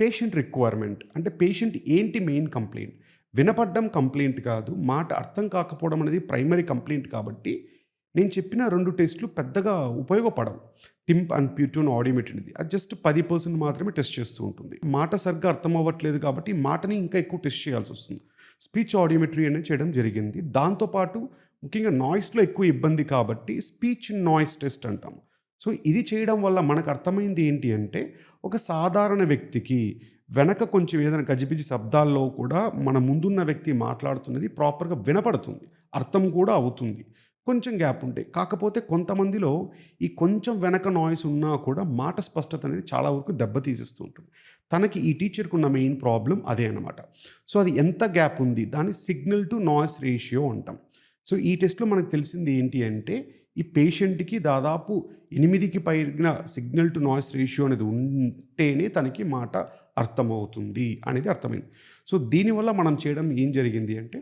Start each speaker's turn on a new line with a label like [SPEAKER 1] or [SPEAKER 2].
[SPEAKER 1] Patient requirement అంటే patient ఏంటి main complaint వినపడ్డం కంప్లైంట్ కాదు మాట అర్థం కాకపోవడం అనేది ప్రైమరీ కంప్లైంట్ కాబట్టి నేను చెప్పిన రెండు టెస్టులు పెద్దగా ఉపయోగపడవు. టింప్ అండ్ ప్యూటోన్ ఆడియోమెట్రీది అది జస్ట్ పది పర్సెంట్ మాత్రమే టెస్ట్ చేస్తూ ఉంటుంది. మాట సరిగ్గా అర్థం అవ్వట్లేదు కాబట్టి మాటని ఇంకా ఎక్కువ టెస్ట్ చేయాల్సి వస్తుంది. స్పీచ్ ఆడియోమెట్రీ అనేది చేయడం జరిగింది. దాంతోపాటు ముఖ్యంగా నాయిస్లో ఎక్కువ ఇబ్బంది కాబట్టి స్పీచ్ నాయిస్ టెస్ట్ అంటాం. సో ఇది చేయడం వల్ల మనకు అర్థమైంది ఏంటి అంటే ఒక సాధారణ వ్యక్తికి వెనక కొంచెం ఏదైనా గజిబిజి శబ్దాల్లో కూడా మన ముందున్న వ్యక్తి మాట్లాడుతున్నది ప్రాపర్గా వినపడుతుంది అర్థం కూడా అవుతుంది కొంచెం గ్యాప్ ఉంటాయి కాకపోతే కొంతమందిలో ఈ కొంచెం వెనక నాయిస్ ఉన్నా కూడా మాట స్పష్టత అనేది చాలా వరకు దెబ్బతీసేస్తూ ఉంటుంది. తనకి ఈ టీచర్కి ఉన్న మెయిన్ ప్రాబ్లం అదే అనమాట సో అది ఎంత గ్యాప్ ఉంది? దాన్ని సిగ్నల్ టు నాయిస్ రేషియో అంటాం. సో ఈ టెస్ట్లో మనకు తెలిసింది ఏంటి అంటే ఈ పేషెంట్కి దాదాపు ఎనిమిదికి పైన సిగ్నల్ టు నాయిస్ రేషియో అనేది ఉంటేనే తనకి మాట అర్థమవుతుంది అనేది అర్థమైంది. సో దీనివల్ల మనం చేయడం ఏం జరిగింది అంటే